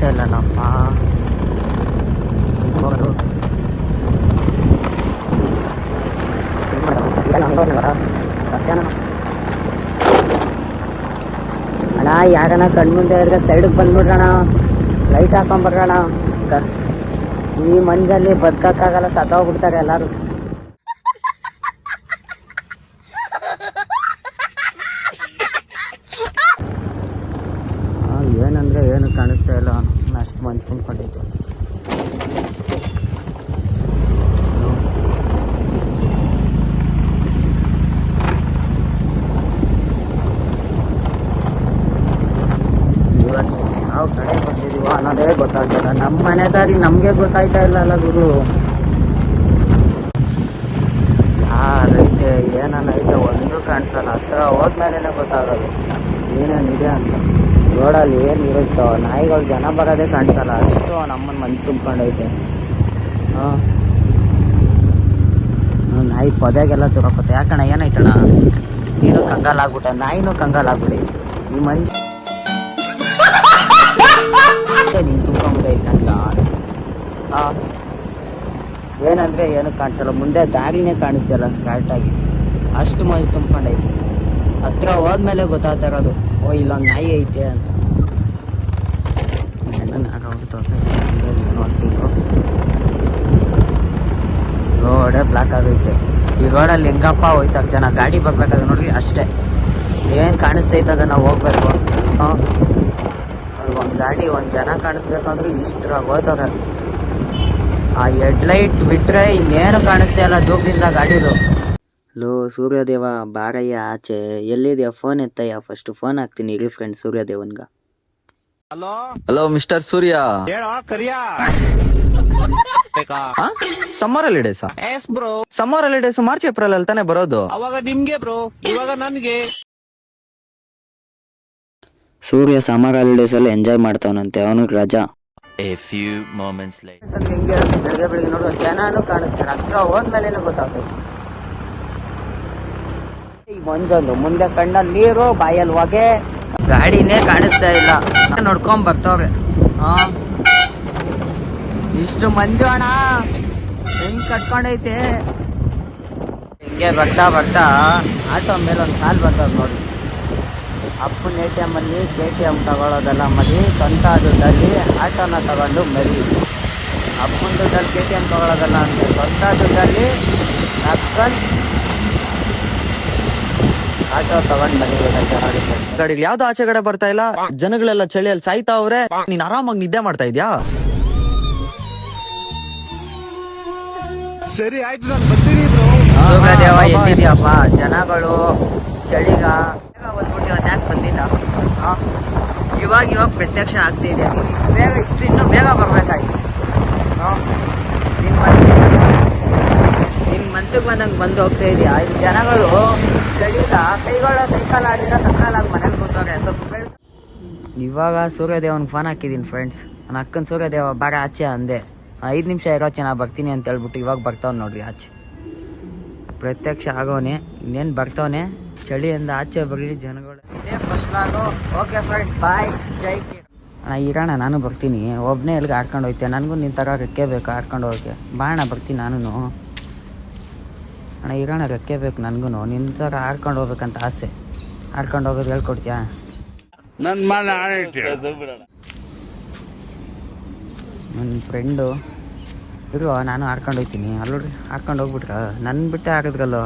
ಕಾಣಿಸ್ತಾ ಇಲ್ಲಲ್ಲಪ್ಪ. ಅಣ್ಣ ಯಾರಣ್ಣ ಕಣ್ಮುಂದೆ ಇದ್ರೆ ಸೈಡಿಗೆ ಬಂದ್ಬಿಡ್ರಣ ಲೈಟ್ ಹಾಕೊಂಡ್ಬಿಡ್ರಣ ಈ ಮಂಜಲ್ಲಿ ಬದುಕಕ್ಕಾಗಲ್ಲ, ಸತ್ತೋಗ್ಬಿಡ್ತಾರೆ ಎಲ್ಲರೂ ಆ, ಏನಂದ್ರೆ ಏನು ಕಾಣಿಸ್ತಾ ಇಲ್ಲ ಅಷ್ಟು ಮನ್ಸು ತುಂಬ್ಕೊಂಡೈತೆ ಇವತ್ತು ಯಾವ ಕಡೆ ಬಂದಿದೀವ ಅನ್ನೋದೇ ಗೊತ್ತಾಗ್ತಿಲ್ಲ. ನಮ್ಮ ಮನೆ ದಾರಿ ನಮಗೆ ಗೊತ್ತಾಯ್ತಾ ಇಲ್ಲ ಅಲ್ಲ ಗುರು. ಯಾರೈತೆ ಏನನ್ನೈತೆ ಒಂದು ಕಾಣಿಸಲ್ಲ. ಹತ್ರ ಹೋದ್ಮೇಲೆ ಗೊತ್ತಾಗೋದು. ಏನೇನಿದೆ ಅಂತ. ರೋಡಲ್ಲಿ ಏನು ಇರುತ್ತೋ ನಾಯಿಗಳು ಜನ ಬರೋದೇ ಕಾಣಿಸಲ್ಲ. ಅಷ್ಟು ನಮ್ಮನ್ನ ಮಂದಿ ತುಂಬ್ಕೊಂಡೈತೆ. ಹಾಂ. ನಾಯಿ ಪೊದೆಗೆಲ್ಲ ತುರಕತ್ತೆ ಯಾಕಣ ಏನಾಯ್ತಣ ನೀನು ಕಂಗಾಲಾಗ್ಬಿಟ್ಟ ನಾಯಿನೂ ಕಂಗಾಲಾಗ್ಬಿಟ್ಟೈತೆ ಈ ಮಂಜು ನೀನು ತುಂಬ್ಕೊಂಡ್ಬಿಟ್ಟೈತೆ ನಂಗೆ ಆ, ಏನಂದ್ರೆ ಏನು ಕಾಣಿಸಲ್ಲ. ಮುಂದೆ ದಾರಿನೇ ಕಾಣಿಸ್ತಿಲ್ಲ ಸ್ಕಾರ್ಟ್ ಆಗಿ ಅಷ್ಟು ಮಂಜು ತುಂಬ್ಕೊಂಡೈತೆ. ಹತ್ರ ಹೋದ್ಮೇಲೆ ಗೊತ್ತಾಗ್ತಾ ಇರೋದು, ಓ ಇಲ್ಲೊಂದು ನಾಯಿ ಐತೆ ಅಂತ. ರೋಡೇ ಬ್ಲಾಕ್ ಆಗೈತೆ ಈ ರೋಡಲ್ಲಿ ಹೆಂಗಪ್ಪ ಹೋಯ್ತಾರೆ ಜನ, ಗಾಡಿ ಬರ್ಬೇಕಾದ್ರೆ ನೋಡ್ರಿ ಅಷ್ಟೇ. ಏನು ಕಾಣಿಸ್ತೈತೆ ಅದನ್ನ ಹೋಗ್ಬೇಕು ಹಾಂ. ಒಂದು ಗಾಡಿ, ಒಂದು ಜನ ಕಾಣಿಸ್ಬೇಕಂದ್ರೆ ಇಷ್ಟ್ರ ಹೋಗ್ತಾರೆ. ಆ ಹೆಡ್ಲೈಟ್ ಬಿಟ್ರೆ ಇನ್ನೇನು ಕಾಣಿಸ್ತಾ ಇಲ್ಲ ದೂರದಿಂದ ಗಾಡಿದು. ಲೋ ಸೂರ್ಯದೇವ ಬಾರಯ್ಯ ಆಚೆ. ಎಲ್ಲಿದೆಯಾ ಫೋನ್ ಎತ್ತಯ್ಯ? ಫಸ್ಟ್ ಫೋನ್ ಹಾಕ್ತೀನಿ. ಇರಿ ಫ್ರೆಂಡ್ ಸೂರ್ಯದೇವನ್ಗ. ಹಲೋ? Hello mister Surya. ಹೇಳೋ ಕರಿಯಾ? ಬೇಕಾ summer holidays yes bro summer holidays March April ಅಲ್ಲಿ ತಾನೇ ಬರೋದು? ಅವಾಗ ನಿಮ್ಗೆ ಬ್ರೋ ಇವಾಗ ನನ್ಗೆ. ಸೂರ್ಯ ಸಮ್ಮರ್ ಹಾಲಿಡೇಸ್ ಅಲ್ಲಿ ಎಂಜಾಯ್ ಮಾಡ್ತಾವನಂತೆ. ಅವನು ರಜಾ. A few moments later. ಹಿಂಗೆ ಬೆಳಗ್ಗೆ ಬೆಳಗ್ಗೆ ನೋಡುವ ಜನಾನು ಕಾಣಿಸ್ತಾರೆ. ಹತ್ರ ಹೋದ್ಮೇಲೆ ಗೊತ್ತಾಗ್ತದೆ. ಮಂಜೊಂದು ಮುಂದೆ ಕಣ್ಣಲ್ಲಿ ನೀರು ಬಾಯಲ್ಲಿ ಹೊಗೆ. ಗಾಡಿನೇ ಕಾಣಿಸ್ತಾ ಇಲ್ಲ. ನೋಡ್ಕೊಂಡ್ ಬರ್ತವ್ರೆ. ಹಾ ಇಷ್ಟು ಮಂಜು ಅಣ್ಣ, ಹೆಂಗ್ ಕಟ್ಕೊಂಡೈತೆ? ಹಿಂಗೆ ಬರ್ತಾ ಬರ್ತಾ ಆಟೋ ಮೇಲೆ ಒಂದು ಸಾಲ್ ಬರ್ತದ ನೋಡಿ. ಅಪ್ಪನ ಎ ಟಿ ಎಂ ಅಲ್ಲಿ ಕೆ ಟಿ ಎಂ ತಗೊಳ್ಳೋದೆಲ್ಲ ಮರಿ, ಸ್ವಂತ ದುಡ್ಡಲ್ಲಿ ಆಟೋನ ತಗೊಂಡು ಮರಿ. ಅಪ್ಪನ ದುಡ್ಡಲ್ಲಿ ಕೆ ಟಿ ಎಂ ತಗೊಳ್ಳೋದಲ್ಲ ಅಂದ್ರೆ ಸ್ವಂತ ದುಡ್ಡಲ್ಲಿ ನಕ್ಕೊಂಡು ಆಟೋ ತಗೊಂಡು ಗಾಡಿಗಳು ಯಾವ್ದು ಆಚೆ ಕಡೆ ಬರ್ತಾ ಇಲ್ಲ ಜನಗಳೆಲ್ಲ ಚಳಿಯಲ್ಲಿ ಸಾಯ್ತಾ ಅವ್ರೆ ನೀನ್ ಆರಾಮಾಗಿ ನಿದ್ದೆ ಮಾಡ್ತಾ ಇದ್ಯಾ? ಸರಿ ಆಯ್ತು ನಾನು ಬರ್ತೀನಿ ಬ್ರೋ. ಸೂರ್ಯದೇವ ಎಲ್ಲಿದ್ಯಪ್ಪ? ಜನಗಳು ಚಳಿಗ. ಬೇಗ ಬಂದ್ಬಿಟ್ಟು ಯಾಕೆ ಬಂದಿಲ್ಲ? ಇವಾಗ ಇವಾಗ ಪ್ರತ್ಯಕ್ಷ ಆಗ್ತಿದೆ. ಇಷ್ಟು ಬೇಗ ಇಷ್ಟು ಇನ್ನೂ ಬೇಗ ಬರ್ಬೇಕಾಯ್ತು ಆ? ನಿನ್ ಮನ್ಸಿಗೆ ಮನ್ಸಿಗೆ ಬಂದಂಗೆ ಬಂದು ಹೋಗ್ತಾ ಇದೆಯಾ? ಈ ಜನಗಳು ಚಳಿಯಿಂದ ಕೈಗಳ ಕೈಕಾಲ ಆಡಿದ್ರೆ ಕಕ್ಕಾಲಾಗಿ ಮನೇಲಿ ಕೂತವ್ರೆ. ಸ್ವಲ್ಪ ಇವಾಗ ಸೂರ್ಯದೇವನ್ಗೆ ಫೋನ್ ಹಾಕಿದ್ದೀನಿ ಫ್ರೆಂಡ್ಸ್ ನನ್ನ ಅಕ್ಕನ ಸೂರ್ಯದೇವ ಬಾರ ಆಚೆ ಅಂದೆ. ಐದು ನಿಮಿಷ ಇರೋ ಚೆನ್ನಾಗ್ ಬರ್ತೀನಿ ಅಂತ ಹೇಳ್ಬಿಟ್ಟು ಇವಾಗ ಬರ್ತಾವ್ ನೋಡ್ರಿ ಆಚೆ. ಪ್ರತ್ಯಕ್ಷ ಆಗೋನೆ, ಇನ್ನೇನು ಬರ್ತಾವನೆ? ಚಳಿಯಿಂದ ಆಚೆ ಬರಲಿ ಜನಗಳು. ಬಾಯ್ ಜೈ ಶ್ರೀ ಇರೋಣ ನಾನು ಬರ್ತೀನಿ. ಒಬ್ಬನೇ ಎಲ್ಲಿಗೆ ಆಡ್ಕೊಂಡು ಹೋಯ್ತೆ. ನನಗೂ ನಿನ್ನ ತರ ರೆಕ್ಕೆ ಬೇಕು ಆಡ್ಕೊಂಡು ಹೋಗಕ್ಕೆ. ಬಾ ಅಣ್ಣ, ಬರ್ತೀನಿ ನಾನು ಅಣ್ಣ ಇರೋಣ ರೆಕ್ಕೆ ಬೇಕು ನನಗೂ ನಿನ್ನ ಥರ ಆಡ್ಕೊಂಡು ಹೋಗ್ಬೇಕಂತ ಆಸೆ. ಆಡ್ಕೊಂಡು ಹೋಗೋದು ಹೇಳ್ಕೊಡ್ತೀಯಾ? ನನ್ನ ಮನೆ ನನ್ನ ಫ್ರೆಂಡು ಇರು ನಾನು ಆಡ್ಕೊಂಡು ಹೋಗ್ತೀನಿ. ಅಲ್ಲೋಡ್ರಿ ಆಡ್ಕೊಂಡು ಹೋಗ್ಬಿಟ್ರ. ನನ್ನ ಬಿಟ್ಟೆ ಆಡಿದ್ರಲ್ಲೋ?